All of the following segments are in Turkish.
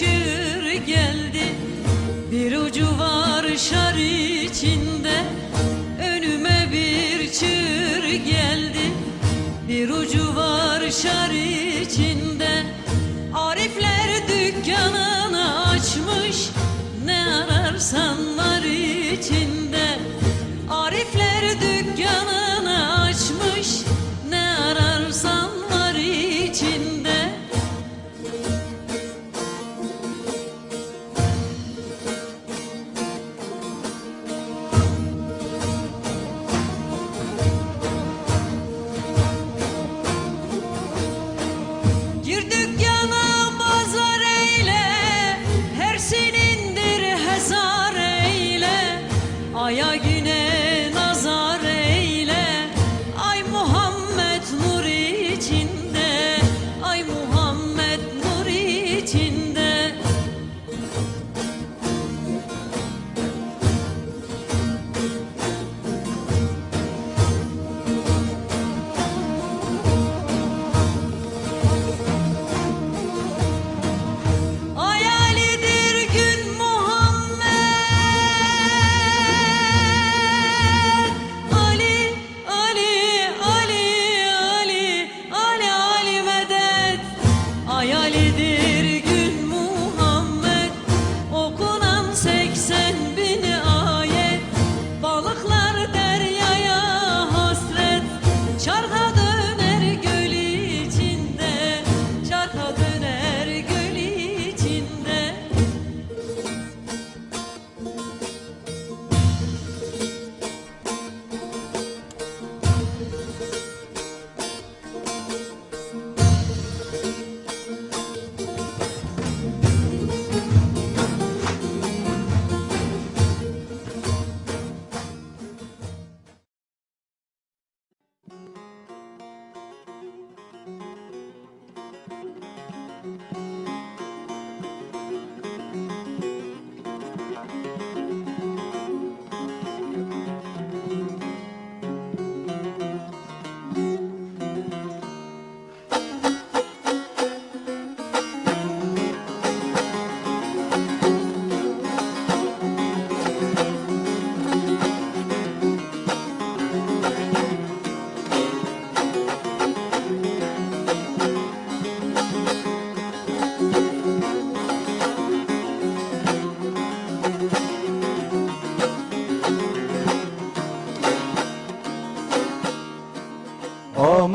Çığır geldi. Bir ucu var şar içinde Önüme bir çığır geldi. Bir ucu var şar içinde Arifler dükkanını açmış. Ne ararsan var içinde Arifler dükkanını açmış. Ne ararsan var içinde ah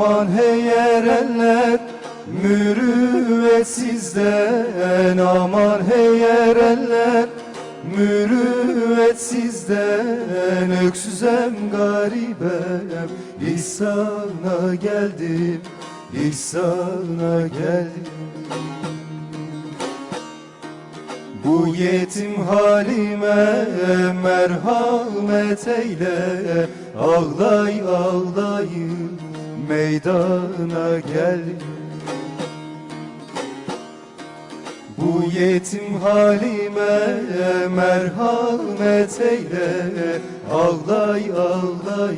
Aman hey erenler mürüvvetsizden. Aman hey erenler mürüvvetsizden. Öksüzem garibem İhsana geldim İhsana geldim. Bu yetim halime merhamet eyle. Ağlay ağlay meydana gel. Bu yetim halime merhamet eyle. Ağlay ağlay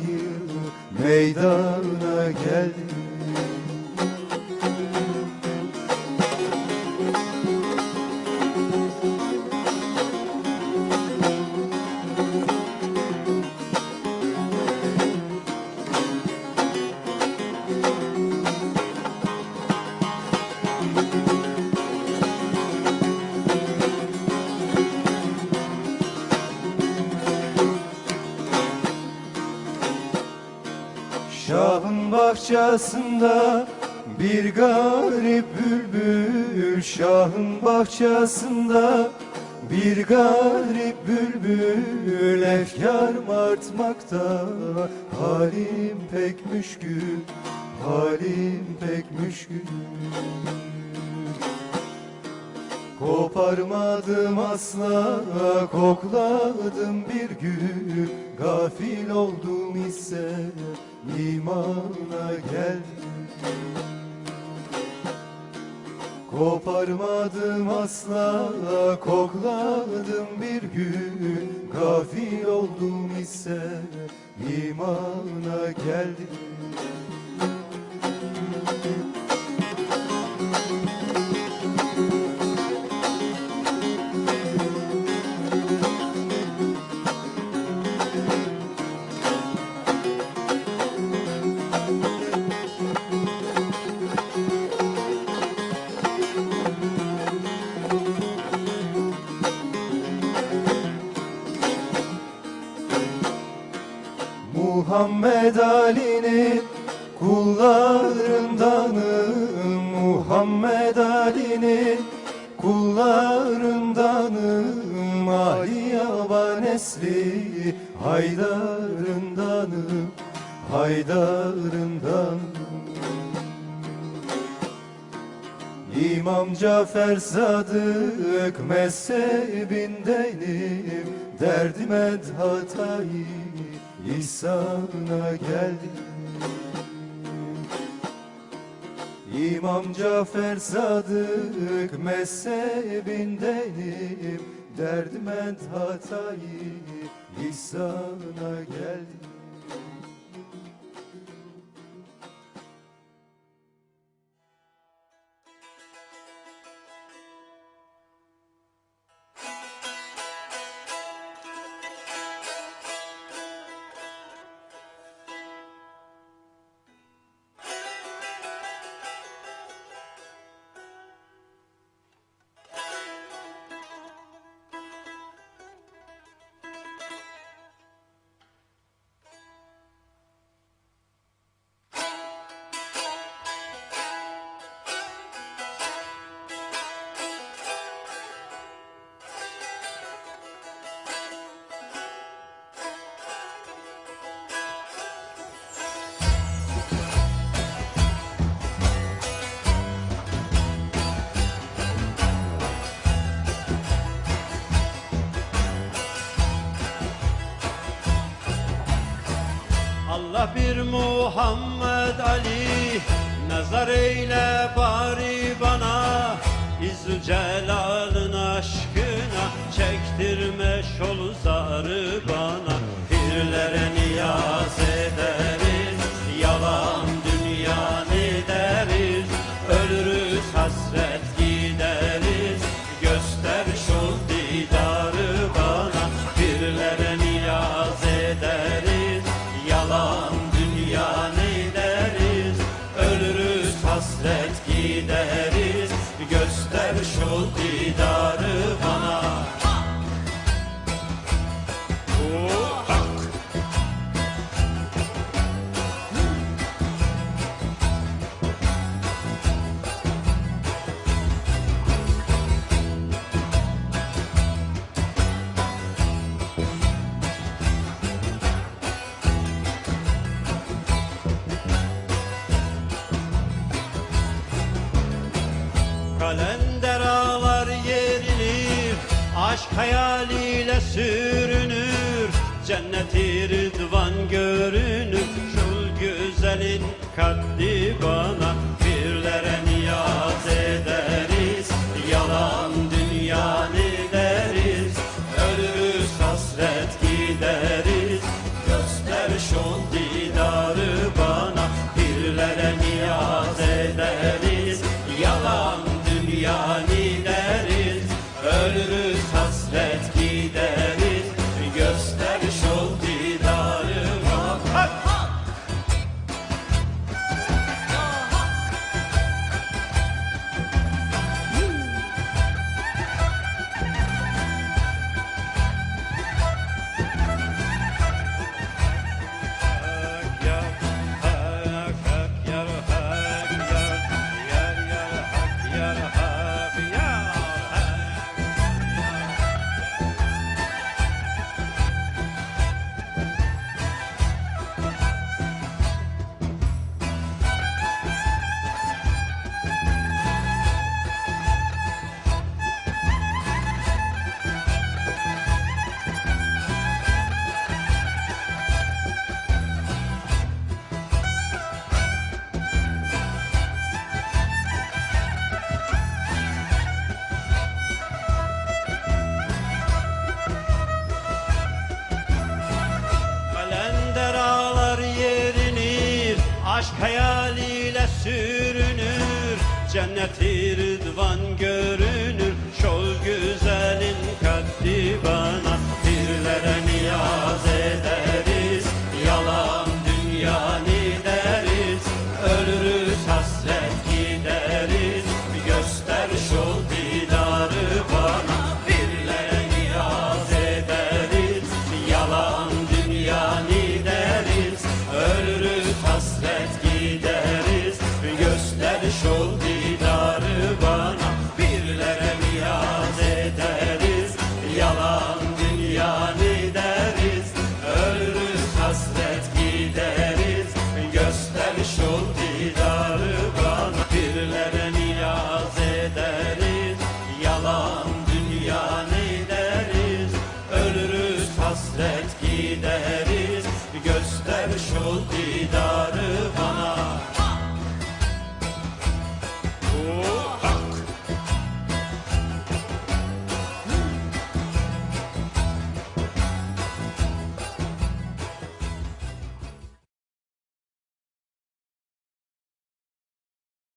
meydana gel bahçesinde bir garip bülbül Şahın bahçesinde bir garip bülbül Efkar artmakta halim pek müşkül Halim pek müşkül Koparmadım asla kokladım bir gün Gafil oldum ise imana geldim. Koparmadım asla kokladım bir gün Gafil oldum ise imana geldim Muhammed Ali'nin kullarındanım Ali Yaba nesli haydarındanım Haydarındanım İmam Cafer Sadık mezhebindenim Derdim et hatayı ihsana geldim İmam Cafer Sadık mezhebindenim Derdim et hatayı ihsana geldim Allah bir Muhammed Ali Mezar eyle bari bana İzzü Celal'ın aşkına Çektirme şol zarı bana. Pirlere niyaz Göster şu didarı bana. Oh, Aşk hayaliyle sürünür Cenneti rıdvan görünür. Şul güzelin kaddi bana Cenneti rıdvan güzeli dert gideriz Göster şu didar.